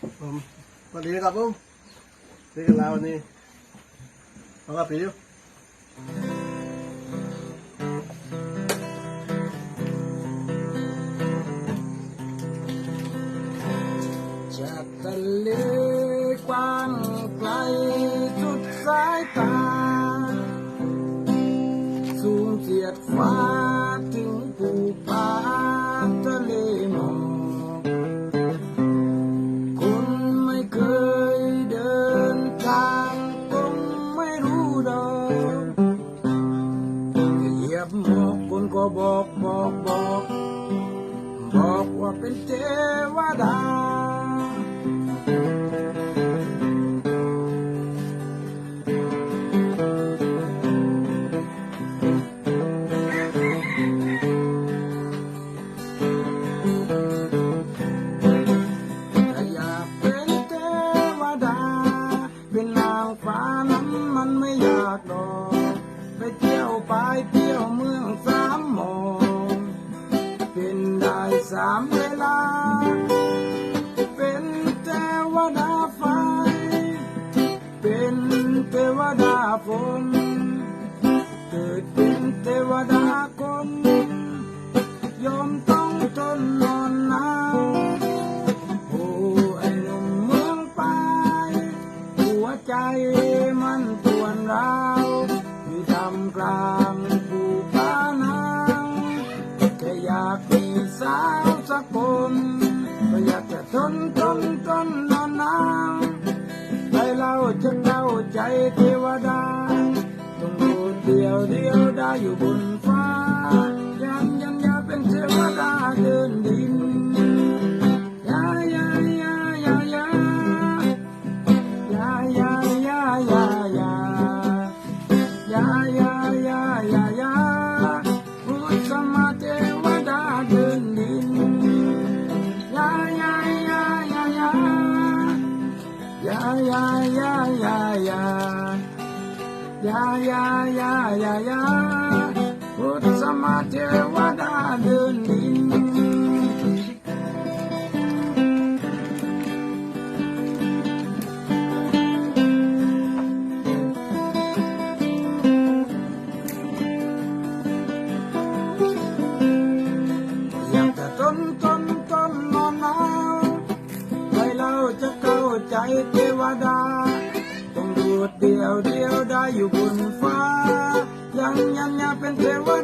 ผมสวัสดีครับผมนี่กันแล้ววันนี้เอากระปิวจากทะเลกว้างไกลสุดสายตาสูงเสียดฟ้า บอกบอกบอกว่าเป็นเทวดาอยากเป็นเทวดา เป็นนางฟ้านั้นมันไม่อยากดอก ไปเที่ยวไปามเวลา เป็นเทวดาไฟ เป็นเทวดาฝนเกิดเป็นเทวดาคนยอมต้องทนนอนหนาวโอ้ไอ้หนุ่มเมืองไป หัวใจมันปวนร้าวอยู่ทำกลา เทวดาต้องโดดเดียวเดียวได้อยู่บนฟ้า ยันยันยาเป็นเทวดาเดินดินยายายายายายายายายายายายาย Ya ya ya ya ya Bersama dewa dan dening Yang tertonton tonton nona Bailau cekau jahit dewa dan ดเดียวเดียวได้อยู่บนฟ้า ยังยันยัาเป็นเทวา